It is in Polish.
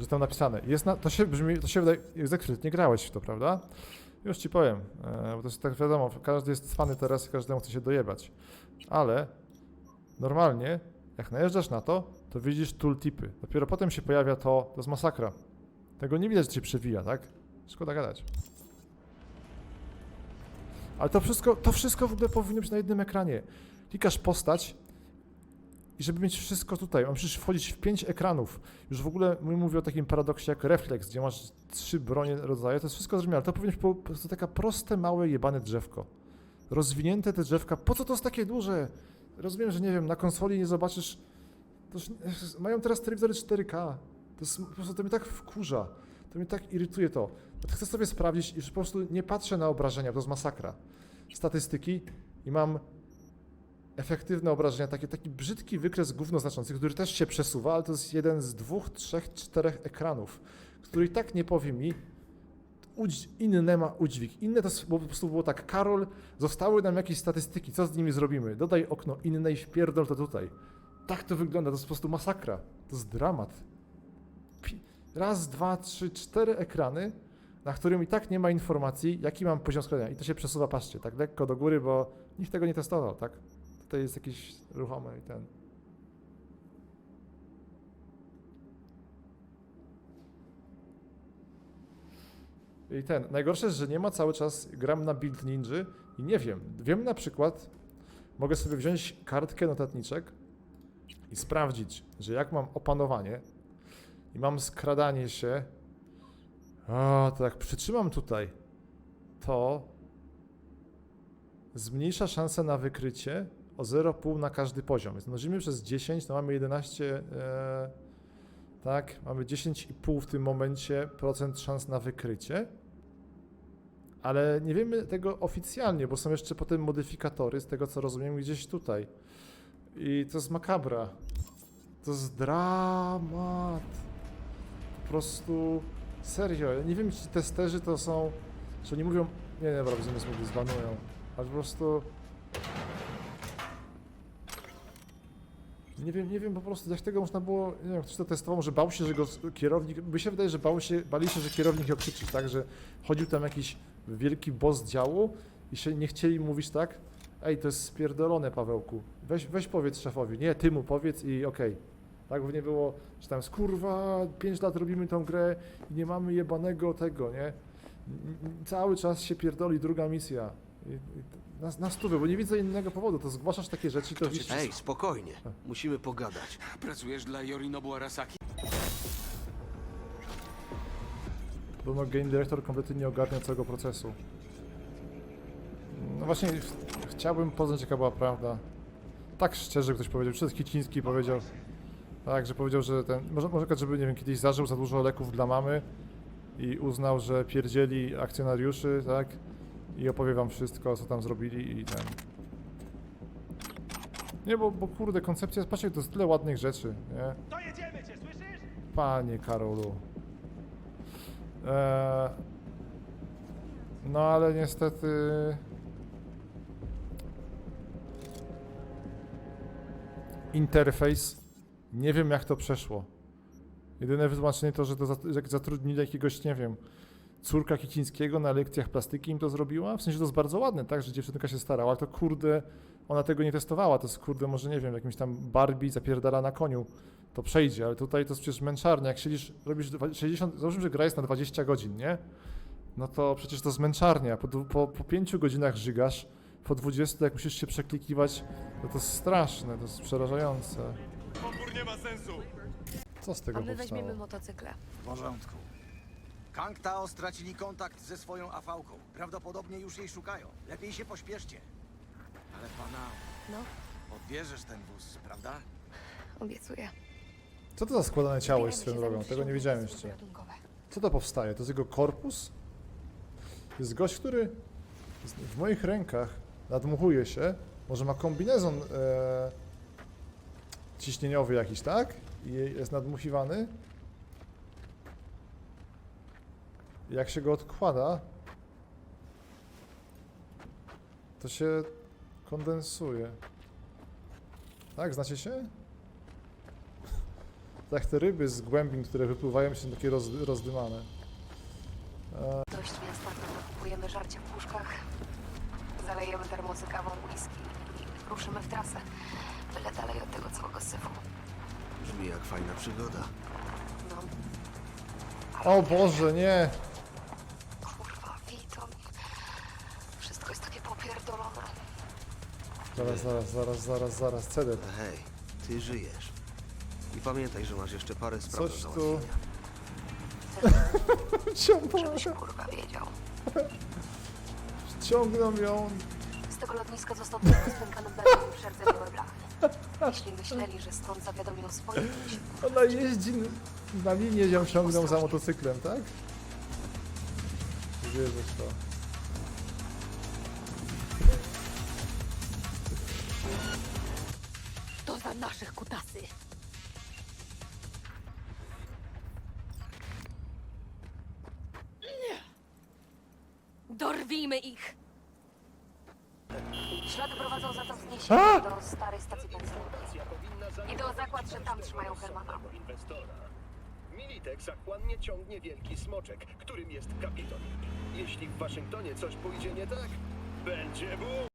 że tam napisane. Jest na, to się brzmi, to się wydaje, Egzekwyt, nie grałeś w to, prawda? Już ci powiem, e, bo to jest tak wiadomo, każdy jest cwany teraz i każdemu chce się dojebać. Ale normalnie, jak najeżdżasz na to, to widzisz tooltipy. Dopiero potem się pojawia to, to masakra. Tego nie widać, że się przewija, tak? Szkoda gadać. Ale to wszystko, to wszystko w ogóle powinno być na jednym ekranie. Klikasz postać i żeby mieć wszystko tutaj, mam przecież wchodzić w pięć ekranów. Już w ogóle mówię o takim paradoksie jak refleks, gdzie masz trzy bronie rodzaje, to jest wszystko zrozumiałe. To powinno być prostu takie proste, małe, jebane drzewko. Rozwinięte te drzewka, po co to jest takie duże? Rozumiem, że nie wiem, na konsoli nie zobaczysz. To mają teraz telewizory 4K. To, jest, po prostu to mnie tak wkurza. To mnie tak irytuje to. Chcę sobie sprawdzić i po prostu nie patrzę na obrażenia, to jest masakra. Statystyki i mam efektywne obrażenia, taki, taki brzydki wykres gówno znaczący, który też się przesuwa, ale to jest jeden z dwóch, trzech, czterech ekranów, który i tak nie powie mi, inne ma udźwig. Inne to po prostu było tak, Karol, zostały nam jakieś statystyki, co z nimi zrobimy? Dodaj okno inne i wpierdol to tutaj. Tak to wygląda, to jest po prostu masakra. To jest dramat. Raz, dwa, trzy, cztery ekrany, na którym i tak nie ma informacji, jaki mam poziom skrojenia. I to się przesuwa, patrzcie, tak lekko do góry, bo nikt tego nie testował, tak? Tutaj jest jakiś ruchomy i ten. I ten. Najgorsze jest, że nie ma cały czas, gram na build ninja i nie wiem. Wiem na przykład, mogę sobie wziąć kartkę notatniczek i sprawdzić, że jak mam opanowanie i mam skradanie się, o, to jak przytrzymam tutaj, to zmniejsza szansę na wykrycie o 0,5 na każdy poziom. Więc mnożymy przez 10, to mamy 11, e, tak, mamy 10,5 w tym momencie procent szans na wykrycie. Ale nie wiemy tego oficjalnie, bo są jeszcze potem modyfikatory, z tego co rozumiem, gdzieś tutaj. I to jest makabra. To jest dramat. Po prostu serio. Ja nie wiem, czy testerzy to są. Czy oni mówią. Nie, nie, dobra, widzimy, sobie zbanują. Ale po prostu. Nie wiem, nie wiem po prostu, jak tego można było, nie wiem, ktoś to testował, że bał się, że go kierownik, by się wydaje, że bał się, bali się, że kierownik go krzyczy, tak, że chodził tam jakiś wielki boss działu i się nie chcieli mówić tak, ej, to jest spierdolone, Pawełku, weź, weź powiedz szefowi, nie, ty mu powiedz i okej. Tak, by nie było, że tam jest, kurwa, 5 lat robimy tą grę i nie mamy jebanego tego, nie? Cały czas się pierdoli druga misja. Na, na stówę, bo nie widzę innego powodu, to zgłaszasz takie rzeczy, to widzisz... Ej, spokojnie. Musimy pogadać. Pracujesz dla Yorinobu Arasaki? Bo no, game director kompletnie nie ogarnia całego procesu. No właśnie, ch- chciałbym poznać jaka była prawda. Tak szczerze ktoś powiedział, przed Kiciński powiedział, tak, że powiedział, że ten, może, może żeby, nie wiem, kiedyś zażył za dużo leków dla mamy i uznał, że pierdzieli akcjonariuszy, tak, i opowie wam wszystko, co tam zrobili i ten... Nie, bo, bo kurde, koncepcja, patrzcie, to jest tyle ładnych rzeczy, nie? To jedziemy cię, słyszysz? Panie Karolu. Eee, no ale niestety. Interfejs. Nie wiem jak to przeszło. Jedyne wytłumaczenie to, że to zatrudnili jakiegoś, nie wiem, córka Kicińskiego na lekcjach plastyki im to zrobiła. W sensie to jest bardzo ładne, tak, że dziewczynka się starała, ale to kurde, ona tego nie testowała. To jest kurde, może nie wiem, jakimś tam Barbie zapierdala na koniu to przejdzie, ale tutaj to jest przecież męczarnia. Jak siedzisz, robisz dwa- 60, załóżmy, że gra jest na 20 godzin, nie? No to przecież to zmęczarnia. Po, dwu- po, po 5 godzinach żygasz, po 20 jak musisz się przeklikiwać, no to jest straszne, to jest przerażające. Opór nie ma sensu! Co z tego A my powstało? weźmiemy motocykle. W porządku. Kang Tao stracili kontakt ze swoją afałką. Prawdopodobnie już jej szukają. Lepiej się pośpieszcie. Ale pana, No, odbierzesz ten wóz, prawda? obiecuję. Co to za składane ciało jest swoją drogą? Tego nie służby jeszcze. Co to powstaje? To jest jego korpus? Jest gość, który w moich rękach nadmuchuje się. Może ma kombinezon e, ciśnieniowy jakiś, tak? I jest nadmuchiwany. Jak się go odkłada, to się kondensuje. Tak, znacie się? Tak te ryby z głębin, które wypływają się takie roz, rozdymane. Dość miasta, kupujemy żarcie w puszkach, zalejemy termosy kawą whisky i ruszymy w trasę. Byle dalej od tego całego syfu. Brzmi jak fajna przygoda. No, O Boże, nie! Zaraz, zaraz, zaraz, zaraz, zaraz, Ceder. Hej, ty żyjesz. I pamiętaj, że masz jeszcze parę spraw Coś do tu... załatwienia. Żebyś kurwa wiedział. ciągną ją. Z tego lotniska został tylko spękany beton i przerdzewiałe blachy. Jeśli myśleli, że stąd zawiadomią swoich ludzi, Ona jeździ na linię, ją ciągną za motocyklem, tak? Wierzę w to. Naszych kutasy. Dorwijmy ich! Ślady prowadzą za to wzniesienie do starej stacji benzynowej. Idę o zakład, że tam trzymają Hermana. inwestora. Militek zachłannie ciągnie wielki smoczek, którym jest Kapiton. Jeśli w Waszyngtonie coś pójdzie nie tak, będzie bum!